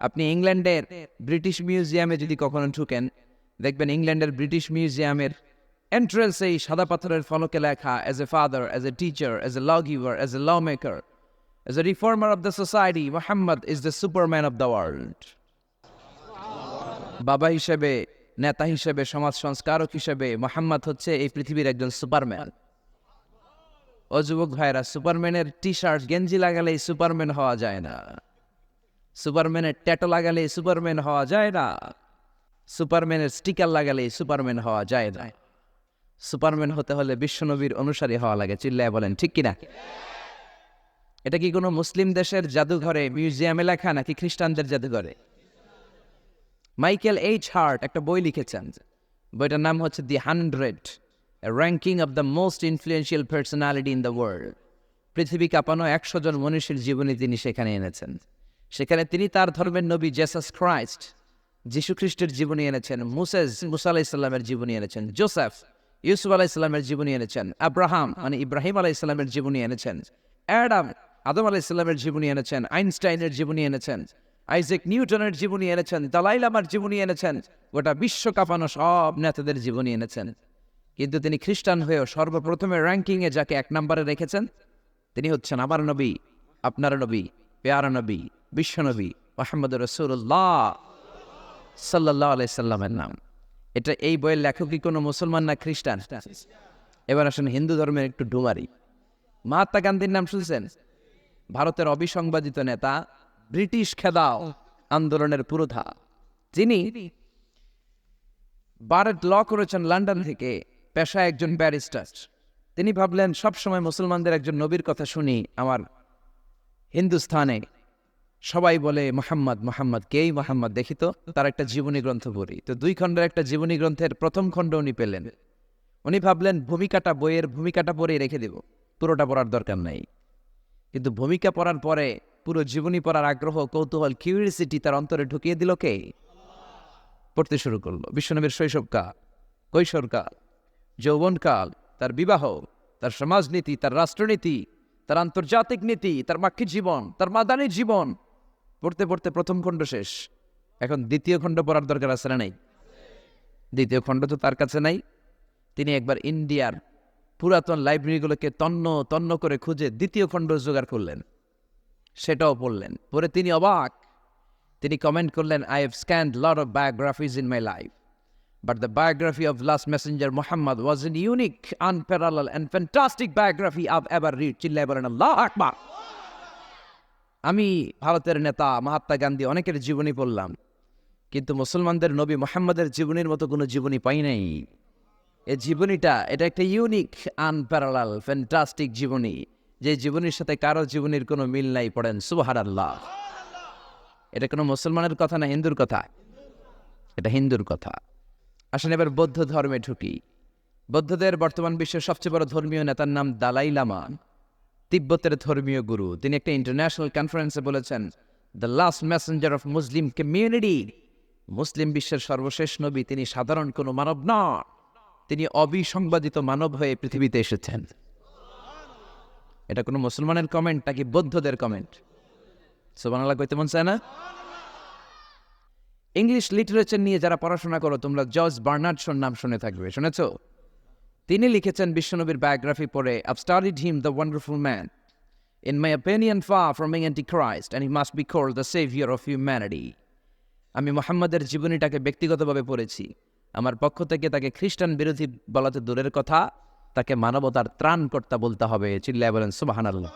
আপনি ইংল্যান্ডের ব্রিটিশ মিউজিয়ামে যদি কখনো ঢুকেন, দেখবেন ইংল্যান্ডের ব্রিটিশ মিউজিয়ামের এন্ট্রেন্সে এই সাদা পাথরের ফলকে লেখা as a father as a teacher as a law giver as a law maker as a reformer of the society Muhammad is the superman of the world বাবা হিসেবে, নেতা হিসেবে, সমাজ সংস্কারক হিসেবে মোহাম্মদ হচ্ছে এই পৃথিবীর একজন সুপারম্যান। ও যুবক ভাইরা সুপারম্যানের টি শার্ট গেঞ্জি লাগালেই সুপারম্যান হওয়া যায় না। সুপারম্যানের ট্যাটো লাগালে সুপারম্যান হওয়া যায় না। সুপারম্যানের স্টিকার লাগালে সুপারম্যান হওয়া যায় না। সুপারম্যান হতে হলে বিশ্বনবীর অনুসারী হওয়া লাগে, চিল্লায় বলেন, ঠিক কিনা? এটা কি কোনো মুসলিম দেশের জাদুঘরে, মিউজিয়ামে লেখা, নাকি খ্রিস্টানদের জাদুঘরে? মাইকেল এইচ হার্ট একটা বই লিখেছেন। বইটার নাম হচ্ছে the hundred ranking of the most influential personality in the world. পৃথিবী কাঁপানো একশো জন মনীষীর জীবনী তিনি সেখানে এনেছেন। সেখানে তিনি তার ধর্মের নবী জেসাস ক্রাইস্ট যীশু খ্রিস্টের জীবনী এনেছেন মুসেজ মুসা আলাহ ইসলামের জীবনী এনেছেন, জোসেফ, ইউসুফ আলাহ ইসলামের জীবনী এনেছেন, আব্রাহাম মানে ইব্রাহিম আলাহ ইসলামের জীবনী এনেছেন, অ্যাডাম, আদম আলাহ ইসলামের জীবনী এনেছেন, আইনস্টাইনের জীবনী এনেছেন, আইজেক নিউটনের জীবনী এনেছেন দালাই লামার জীবনী এনেছেন, গোটা বিশ্ব কাঁপানো সব নেতাদের জীবনী এনেছেন। কিন্তু তিনি খ্রিস্টান হয়েও সর্বপ্রথমে র্যাঙ্কিংয়ে যাকে এক নম্বরে রেখেছেন, তিনি হচ্ছেন আমার নবী, আপনার নবী, পেয়ারা নবী। বিশ্বনবী মোহাম্মদ রসুল্লাহ সাল্লাহ আলাই সাল্লামের নাম। এটা এই বইয়ের লেখক কি কোনো মুসলমান না খ্রিস্টান? এবার আসেন হিন্দু ধর্মের একটু ডুমারি। মহাত্মা গান্ধীর নাম শুনছেন? ভারতের অবিসংবাদিত নেতা, ব্রিটিশ খেদাও আন্দোলনের পুরোধা। যিনি বারেট ল করেছেন লন্ডন থেকে পেশায় একজন ব্যারিস্টার। তিনি ভাবলেন, সবসময় মুসলমানদের একজন নবীর কথা শুনি আমার হিন্দুস্থানে সবাই বলে, মোহাম্মদ মোহাম্মদ, কেই মোহাম্মদ? দেখি তো, তার একটা জীবনী গ্রন্থ পড়ি। তো দুই খণ্ডের একটা জীবনী গ্রন্থের প্রথম খণ্ড উনি পেলেন। উনি ভাবলেন, ভূমিকাটা, বইয়ের ভূমিকাটা পড়ে রেখে দেব। পুরোটা পড়ার দরকার নাই। কিন্তু ভূমিকা পড়ার পরে পুরো জীবনী পড়ার আগ্রহ, কৌতূহল কিউরিয়াসিটি তার অন্তরে ঢুকিয়ে দিল কে? পড়তে শুরু করল। বিশ্বনবীর শৈশবকাল, কৈশোরকাল, যৌবনকাল, তার বিবাহ, তার সমাজনীতি, তার রাষ্ট্রনীতি, তার আন্তর্জাতিক নীতি, তার মাক্ষী জীবন, তার মাদানী জীবন পড়তে পড়তে প্রথম খণ্ড শেষ। এখন দ্বিতীয় খণ্ড পড়ার দরকার আছে না নাই? দ্বিতীয় খণ্ড তো তার কাছে নাই। তিনি একবার ইন্ডিয়ার পুরাতন লাইব্রেরিগুলোকে তন্ন তন্ন করে খুঁজে দ্বিতীয় খণ্ড জোগাড় করলেন। সেটাও পড়লেন। পরে তিনি অবাক। তিনি কমেন্ট করলেন I have scanned lot of biographies in my life but the biography of last messenger Muhammad was an unique unparallel and fantastic biography I've ever read চিল্লাই বলেন, আল্লাহ আকবার! আমি ভারতের নেতা মহাত্মা গান্ধী অনেকের জীবনী পড়লাম, কিন্তু মুসলমানদের নবী মোহাম্মদের জীবনীর মতো কোনো জীবনী পাই নাই। এই জীবনীটা, এটা একটা ইউনিক আনপ্যারালাল ফ্যান্টাস্টিক জীবনী, যে জীবনীর সাথে কারও জীবনীর কোনো মিল নাই পড়েন সুবাহার আল্লাহ এটা কোনো মুসলমানের কথা না হিন্দুর কথা? এটা হিন্দুর কথা। আসলে এবার বৌদ্ধ ধর্মে ঢুকি। বৌদ্ধদের বর্তমান বিশ্বের সবচেয়ে বড় ধর্মীয় নেতার নাম দালাই লামা। তিব্বতের ধর্মীয় গুরু। তিনি একটা ইন্টারন্যাশনাল কনফারেন্সে বলেছেন the last messenger of Muslim community মুসলিম বিশ্বের সর্বশেষ নবী, তিনি সাধারণ কোনো মানব না। তিনি অবিসংবাদিত মানব হয়ে পৃথিবীতে এসেছেন। এটা কোনো মুসলমানের কমেন্ট নাকি বৌদ্ধদের কমেন্ট সোবানাল্লাহ কইতে মন চায় না? ইংলিশ লিটারেচার নিয়ে যারা পড়াশোনা করো, তোমরা জর্জ বার্নার্ডসোর নাম শুনে থাকবে, শুনেছ? তিনি লিখেছেন বিশ্বনবীর বায়োগ্রাফি পড়ে up studied him the wonderful man in my opinion far from anti Christ and he must be call the saviour of humanity আমি মোহাম্মদের জীবনীটাকে ব্যক্তিগতভাবে পড়েছি। আমার পক্ষ থেকে তাকে খ্রিস্টান বিরোধী বলাতে দূরের কথা, তাকে মানবতার ত্রাণকর্তা বলতে হবে, চিল্লায় বলেন সুবাহান আল্লাহ